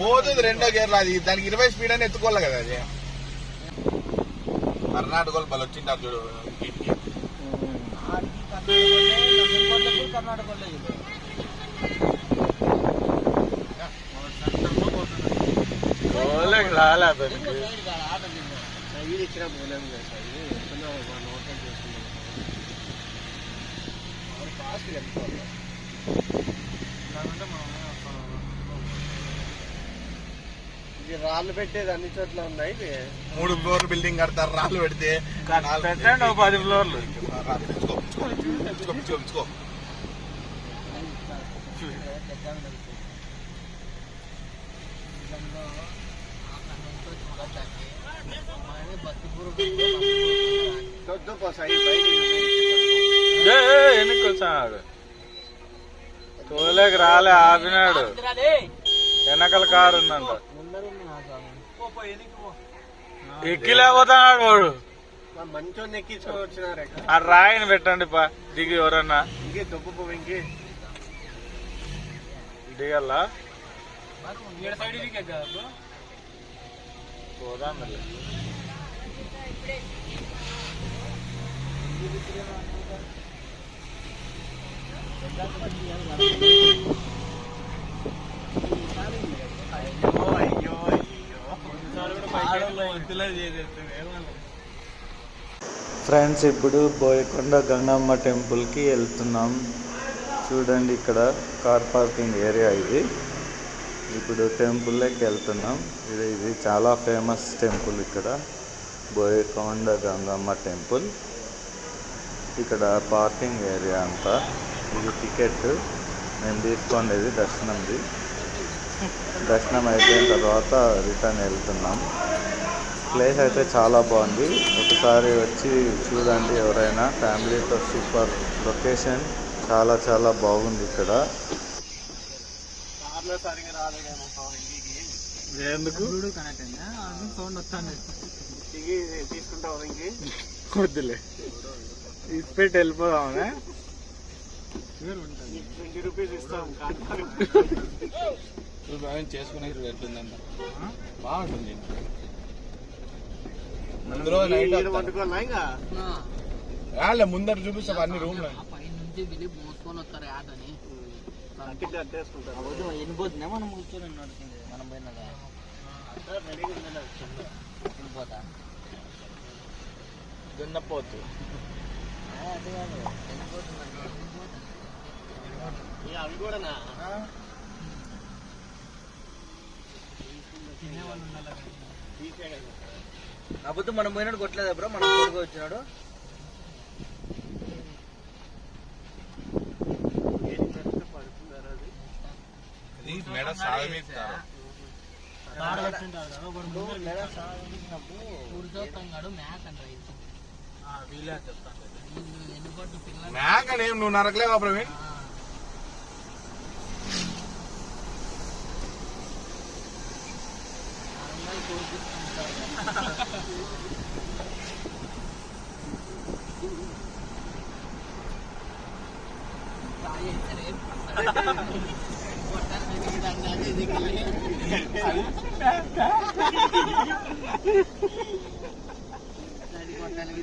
వస్తుంది రెండో గేర్ అది. దానికి ఇరవై స్పీడ్ అని ఎత్తుకోవాలి కదా అది. కర్ణాటకలో బలు వచ్చింటారు చూడు. ఇంటికి. రాళ్ళు పెట్టేది అన్ని చోట్ల ఉన్నాయి. ఇవి. మూడు ఫ్లోర్ బిల్డింగ్ కడతారు రాళ్ళు పెడితే నాలుగు- పెట్టండి పది ఫ్లోర్లు. రా, పిలుచుకో, పిలుచుకో, పిలుచుకో, పిలుచుకో, పిలుచుకో. వద్దు పో సైడ్ బయటికి ఎన్నికి వచ్చాడు? తోలేక రాలే ఆపినాడు. వెనకల కారు ఉందంట. ఎక్కిలేకపోతున్నాడు వాడు. మంచోని ఎక్కించుకొని వచ్చినారు ఆ రాయిని పెట్టండి పా దిగి ఎవరన్నా. ఇంకే పో ఇంకే. దిగల్లా? పోదాం ఫ్రెండ్స్ ఇప్పుడు బోయకొండ గంగమ్మ టెంపుల్కి వెళ్తున్నాం. చూడండి ఇక్కడ కార్ పార్కింగ్ ఏరియా ఇది. ఇప్పుడు టెంపుల్లోకి వెళ్తున్నాం. ఇది ఇది చాలా ఫేమస్ టెంపుల్ ఇక్కడ. బోయకొండ గంగమ్మ టెంపుల్. ఇక్కడ పార్కింగ్ ఏరియా అంతా. ఇది టికెట్ మేము తీసుకోండి దర్శనంది. దర్శనం అయిపోయిన తర్వాత రిటర్న్ వెళ్తున్నాం. ప్లేస్ అయితే చాలా బాగుంది. ఒకసారి వచ్చి చూడండి ఎవరైనా. ఫ్యామిలీతో సూపర్. లొకేషన్ చాలా చాలా బాగుంది ఇక్కడ. ఎందుకు? తీసుకుంటావు ఇంకి? వద్దులే. ఇచ్చిపెట్టి వెళ్ళిపోదామనే. ట్వంటీ రూపీస్ ఇస్తాం ఇప్పుడు బాగా చేసుకునే ఎట్లుందంట బాగుంటుంది ముందు రోజు నైట్ ఇంకా రాలే ముందర చూపిస్తాం అన్ని రూమ్లో పైనుంచి వెళ్ళి మోసుకొని వస్తారు యాడ్ అని కట్టేసుకుంటారు మనం కూర్చొని నడుస్తుంది మనం పోయినదా వెళ్ళిపోతా దున్నపోతు అదే కాదు వెళ్ళిపోతున్నాను వెళ్ళిపోతాను ఇక అవి కూడానా మనం పోయినాడు కొట్టలేదు బ్రో? మనం తోడుగా వచ్చినాడు. మేడం పిల్లలు మేక నేం నువ్వు నరకలేవా ప్రవీణ్ కొట్టాలి